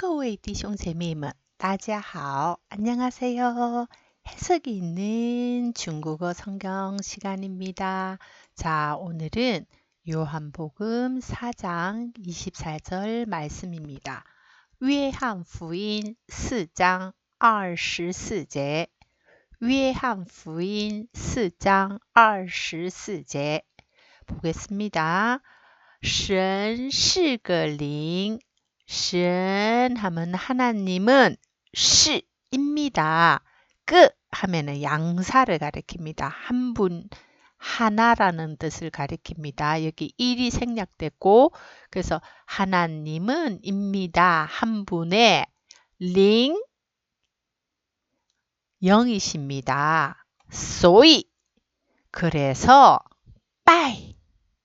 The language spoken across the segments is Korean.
各位弟兄姐妹们，大家好， 안녕하세요. 해석이 있는 중국어 성경 시간입니다. 자, 오늘은 요한복음 4장 24절 말씀입니다.约翰福音 4장 24제约翰福音 4장 24제 보겠습니다. 神是个灵 신 하면 하나님은 시입니다. 그 하면은 양사를 가리킵니다. 한 분, 하나라는 뜻을 가리킵니다. 여기 일이 생략됐고 그래서 하나님은 입니다. 한 분의 링 영이십니다. 소이 그래서 빠이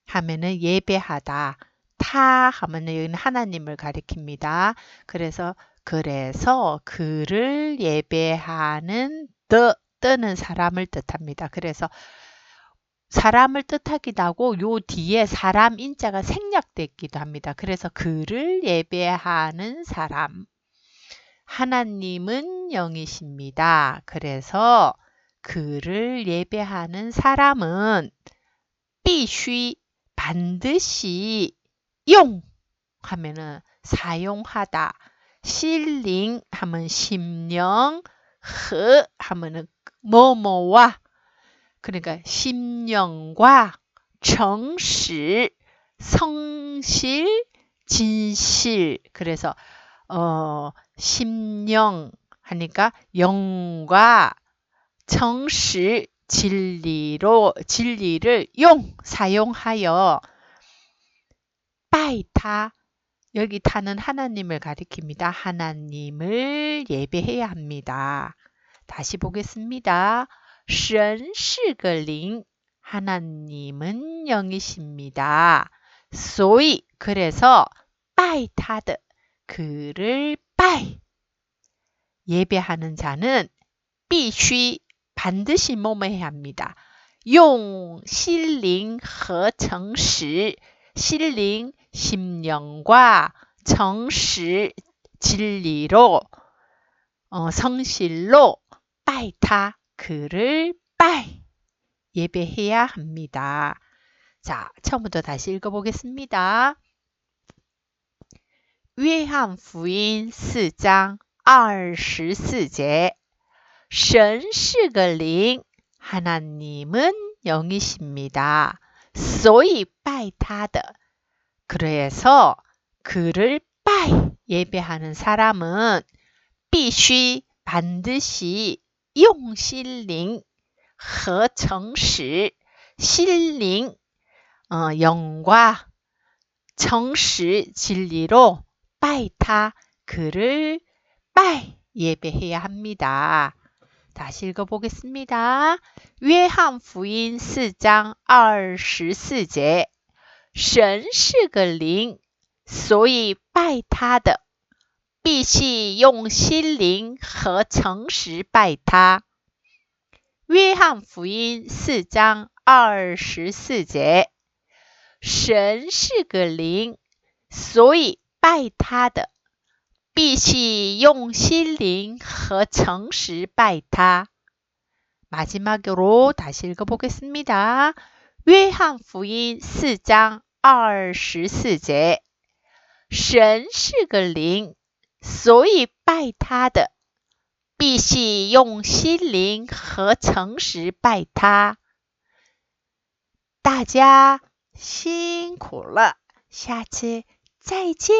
하면은 예배하다. 타 하면은 하나님을 가리킵니다. 그래서 그래서 그를 예배하는 더 뜨는 사람을 뜻합니다. 그래서 사람을 뜻하기도 하고 요 뒤에 사람 인자가 생략됐기도 합니다. 그래서 그를 예배하는 사람 하나님은 영이십니다. 그래서 그를 예배하는 사람은必须 반드시 용 하면은 사용하다. 실링 하면 심령, 허 하면은 뭐뭐와 그러니까 심령과 정실, 성실, 진실. 그래서 어 심령 하니까 영과 정실 진리로 진리를 용 사용하여 빠이타 여기 타는 하나님을 가리킵니다. 하나님을 예배해야 합니다. 다시 보겠습니다. 神是个灵 하나님은 영이십니다. 소이 그래서 빠이타드 그를 빠이 예배하는 자는 必须 반드시 뭐뭐 해야 합니다. 용 실링 和诚实 실링 심령과 정실 진리로 어, 성실로 빠이타 그를 빠이 예배해야 합니다. 자, 처음부터 다시 읽어보겠습니다. 约翰福音 4장 24제 神是个灵 하나님은 영이십니다. 所以拜他的 그래서 그를 빠이 예배하는 사람은 必须 반드시 用心灵和诚实 실링 어, 영과 정실 진리로 빠이타 그를 빠이 예배해야 합니다. 다시 읽어보겠습니다. 约翰福音 4장 24제 神是个灵，所以拜他的必须用心灵和诚实拜他。 约翰福音 4장 24제 神是个灵，所以拜他的必须用心灵和诚实拜他。 마지막으로 다시 읽어보겠습니다. 约翰福音 4장 二十四节，神是个灵，所以拜他的必须用心灵和诚实拜他。大家辛苦了，下次再见。